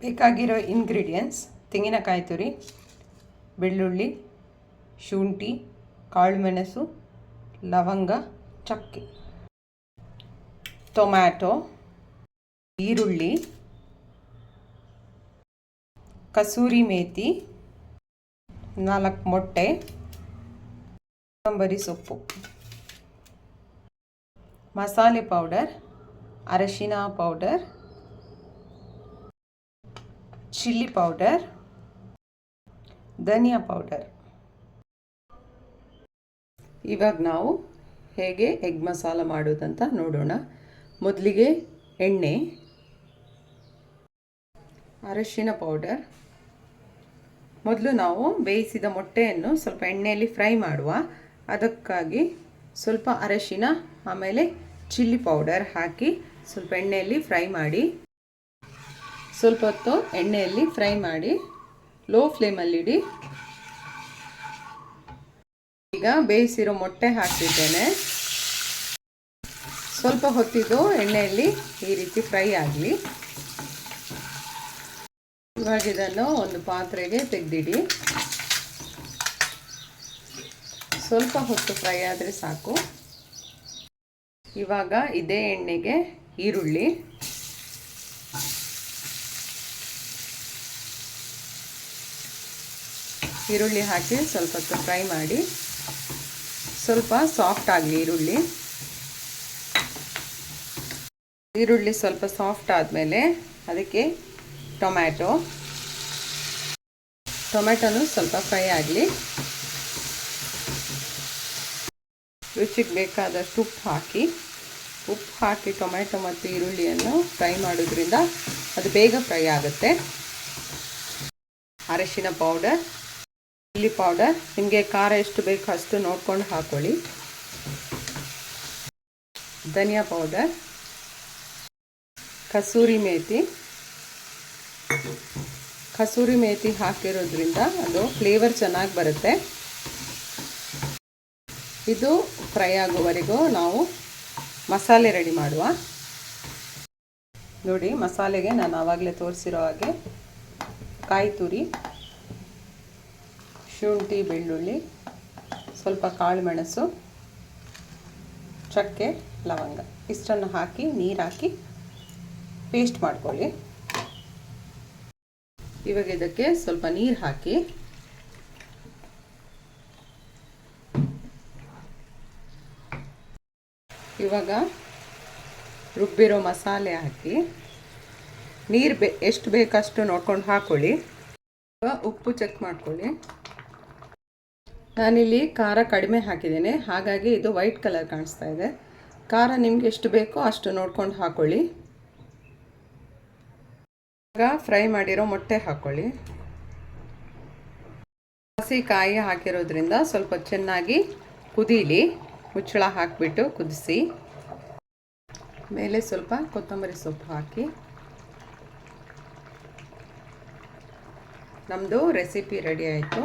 ಬೇಕಾಗಿರೋ ಇಂಗ್ರೀಡಿಯೆಂಟ್ಸ್ ತೆಂಗಿನಕಾಯಿ ತುರಿ, ಬೆಳ್ಳುಳ್ಳಿ, ಶುಂಠಿ, ಕಾಳುಮೆಣಸು, ಲವಂಗ, ಚಕ್ಕೆ, ಟೊಮ್ಯಾಟೊ, ಈರುಳ್ಳಿ, ಕಸೂರಿ ಮೇಥಿ ನಾಲ್ಕು ಮೊಟ್ಟೆ, ಕೊತ್ತಂಬರಿ ಸೊಪ್ಪು, ಮಸಾಲೆ ಪೌಡರ್ ಅರಶಿನ ಪೌಡರ್ ಚಿಲ್ಲಿ ಪೌಡರ್ ಧನಿಯಾ ಪೌಡರ್ ಇವಾಗ ನಾವು ಹೇಗೆ ಎಗ್ ಮಸಾಲ ಮಾಡೋದಂತ ನೋಡೋಣ. ಮೊದಲಿಗೆ ಎಣ್ಣೆ, ಅರಶಿನ ಪೌಡರ್ ಮೊದಲು ನಾವು ಬೇಯಿಸಿದ ಮೊಟ್ಟೆಯನ್ನು ಸ್ವಲ್ಪ ಎಣ್ಣೆಯಲ್ಲಿ ಫ್ರೈ ಮಾಡುವ. ಅದಕ್ಕಾಗಿ ಸ್ವಲ್ಪ ಅರಶಿನ, ಆಮೇಲೆ ಚಿಲ್ಲಿ ಪೌಡರ್ ಹಾಕಿ ಸ್ವಲ್ಪ ಎಣ್ಣೆಯಲ್ಲಿ ಫ್ರೈ ಮಾಡಿ. ಸ್ವಲ್ಪ ಹೊತ್ತು ಎಣ್ಣೆಯಲ್ಲಿ ಫ್ರೈ ಮಾಡಿ, ಲೋ ಫ್ಲೇಮಲ್ಲಿಡಿ ಈಗ ಬೇಯಿಸಿರೋ ಮೊಟ್ಟೆ ಹಾಕ್ತಿದ್ದೇನೆ. ಸ್ವಲ್ಪ ಹೊತ್ತಿದ್ದು ಎಣ್ಣೆಯಲ್ಲಿ ಈ ರೀತಿ ಫ್ರೈ ಆಗಲಿ. ಇವಾಗ ಇದನ್ನು ಒಂದು ಪಾತ್ರೆಗೆ ತೆಗೆದಿಡಿ. ಸ್ವಲ್ಪ ಹೊತ್ತು ಫ್ರೈ ಆದರೆ ಸಾಕು. ಇವಾಗ ಇದೇ ಎಣ್ಣೆಗೆ ಈರುಳ್ಳಿ. ಈರುಳ್ಳಿ ಹಾಕಿ ಸ್ವಲ್ಪ ಹೊತ್ತು ಫ್ರೈ ಮಾಡಿ, ಸ್ವಲ್ಪ ಸಾಫ್ಟ್ ಆಗಲಿ ಈರುಳ್ಳಿ. ಈರುಳ್ಳಿ ಸ್ವಲ್ಪ ಸಾಫ್ಟ್ ಆದಮೇಲೆ ಅದಕ್ಕೆ ಟೊಮ್ಯಾಟೊ. ಟೊಮ್ಯಾಟೊನು ಸ್ವಲ್ಪ ಫ್ರೈ ಆಗಲಿ. ರುಚಿಗೆ ಬೇಕಾದಷ್ಟು ಉಪ್ಪು ಹಾಕಿ ಉಪ್ಪು ಹಾಕಿ ಟೊಮ್ಯಾಟೊ ಮತ್ತು ಈರುಳ್ಳಿಯನ್ನು ಫ್ರೈ ಮಾಡೋದ್ರಿಂದ ಅದು ಬೇಗ ಫ್ರೈ ಆಗುತ್ತೆ. ಅರಶಿನ ಪೌಡರ್. ಚಿಲ್ಲಿ ಪೌಡರ್ ನಿಮಗೆ ಖಾರ ಎಷ್ಟು ಬೇಕು ಅಷ್ಟು ನೋಡ್ಕೊಂಡು ಹಾಕೊಳ್ಳಿ. ಧನಿಯಾ ಪೌಡರ್ ಕಸೂರಿ ಮೇಥಿ ಕಸೂರಿ ಮೇಥಿ ಹಾಕಿರೋದ್ರಿಂದ ಅದು ಫ್ಲೇವರ್ ಚೆನ್ನಾಗಿ ಬರುತ್ತೆ. ಇದು ಫ್ರೈ ಆಗೋವರೆಗೂ ನಾವು ಮಸಾಲೆ ರೆಡಿ ಮಾಡುವ. ನೋಡಿ ಮಸಾಲೆಗೆ ನಾನು ಆವಾಗಲೇ ತೋರಿಸಿರೋ ಹಾಗೆ ಕಾಯಿ ತುರಿ. ಶುಂಠಿ, ಬೆಳ್ಳುಳ್ಳಿ, ಸ್ವಲ್ಪ ಕಾಳು ಮೆಣಸು, ಚಕ್ಕೆ, ಲವಂಗ. ಇಷ್ಟನ್ನು ಹಾಕಿ, ನೀರು ಹಾಕಿ ಪೇಸ್ಟ್ ಮಾಡ್ಕೊಳ್ಳಿ. ಇವಾಗ ಇದಕ್ಕೆ ಸ್ವಲ್ಪ ನೀರು ಹಾಕಿ. ಇವಾಗ ರುಬ್ಬಿರೋ ಮಸಾಲೆ ಹಾಕಿ. ನೀರು ಬೆ ಎಷ್ಟು ಬೇಕಷ್ಟು ನೋಡ್ಕೊಂಡು ಹಾಕ್ಕೊಳ್ಳಿ ಉಪ್ಪು ಚೆಕ್ ಮಾಡ್ಕೊಳ್ಳಿ. ನಾನಿಲ್ಲಿ ಖಾರ ಕಡಿಮೆ ಹಾಕಿದ್ದೇನೆ. ಹಾಗಾಗಿ ಇದು ವೈಟ್ ಕಲರ್ ಕಾಣಿಸ್ತಾ ಇದೆ. ಖಾರ ನಿಮ್ಗೆ ಎಷ್ಟು ಬೇಕೋ ಅಷ್ಟು ನೋಡ್ಕೊಂಡು ಹಾಕ್ಕೊಳ್ಳಿ ಆಗ ಫ್ರೈ ಮಾಡಿರೋ ಮೊಟ್ಟೆ ಹಾಕ್ಕೊಳ್ಳಿ ಹಸಿ ಕಾಯಿ ಹಾಕಿರೋದ್ರಿಂದ ಸ್ವಲ್ಪ ಚೆನ್ನಾಗಿ ಕುದೀಲಿ. ಮುಚ್ಚಳ ಹಾಕಿಬಿಟ್ಟು ಕುದಿಸಿ. ಮೇಲೆ ಸ್ವಲ್ಪ ಕೊತ್ತಂಬರಿ ಸೊಪ್ಪು ಹಾಕಿ. ನಮ್ಮದು ರೆಸಿಪಿ ರೆಡಿ ಆಯಿತು.